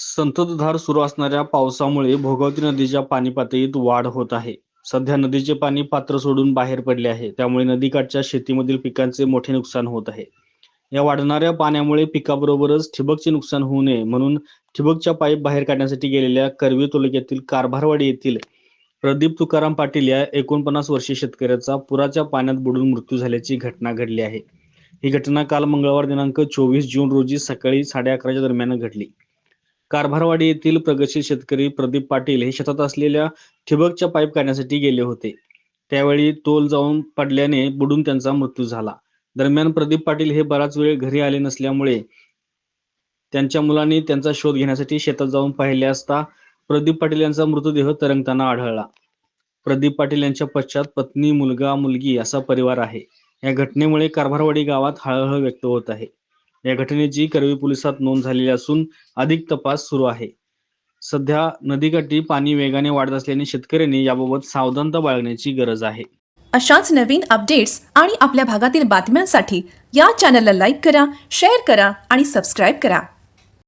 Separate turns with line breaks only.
संततधार सुरू असणाऱ्या पावसामुळे भोगावती नदीच्या पाणी पातळीत वाढ होत आहे. सध्या नदीचे पाणी पात्र सोडून बाहेर पडले आहे. त्यामुळे नदीकाठच्या शेतीमधील पिकांचे मोठे नुकसान होत आहे. या वाढणाऱ्या पाण्यामुळे पिकाबरोबरच ठिबकचे नुकसान होऊ नये म्हणून ठिबकच्या पाईप बाहेर काढण्यासाठी गेलेल्या करवी तालुक्यातील कारभारवाडी येथील प्रदीप तुकाराम पाटील या एकोणपन्नास वर्षीय शेतकऱ्याचा पुराच्या पाण्यात बुडून मृत्यू झाल्याची घटना घडली आहे. ही घटना काल मंगळवार दिनांक चोवीस जून रोजी सकाळी साडे अकराच्या दरम्यान घडली. कारभारवाडी येथील प्रगतशील शेतकरी प्रदीप पाटील हे शेतात असलेल्या ठिबकच्या पाईप काढण्यासाठी गेले होते. त्यावेळी तोल जाऊन पडल्याने बुडून त्यांचा मृत्यू झाला. दरम्यान प्रदीप पाटील हे बराच वेळ घरी आले नसल्यामुळे त्यांच्या मुलांनी त्यांचा शोध घेण्यासाठी शेतात जाऊन पाहिले असता प्रदीप पाटील यांचा मृतदेह तरंगताना आढळला. प्रदीप पाटील यांच्या पश्चात पत्नी मुलगा मुलगी असा परिवार आहे. या घटनेमुळे कारभारवाडी गावात हळहळ व्यक्त होत आहे. या घटनेची करवी पोलिसात नोंद झालेली असून अधिक तपास सुरू आहे. सध्या नदीकाठी पाणी वेगाने वाढत असल्याने शेतकऱ्यांनी याबाबत सावधानता बाळगण्याची गरज आहे.
अशाच नवीन अपडेट्स आणि आपल्या भागातील बातम्यांसाठी या चॅनलला लाईक करा शेअर करा आणि सबस्क्राईब करा.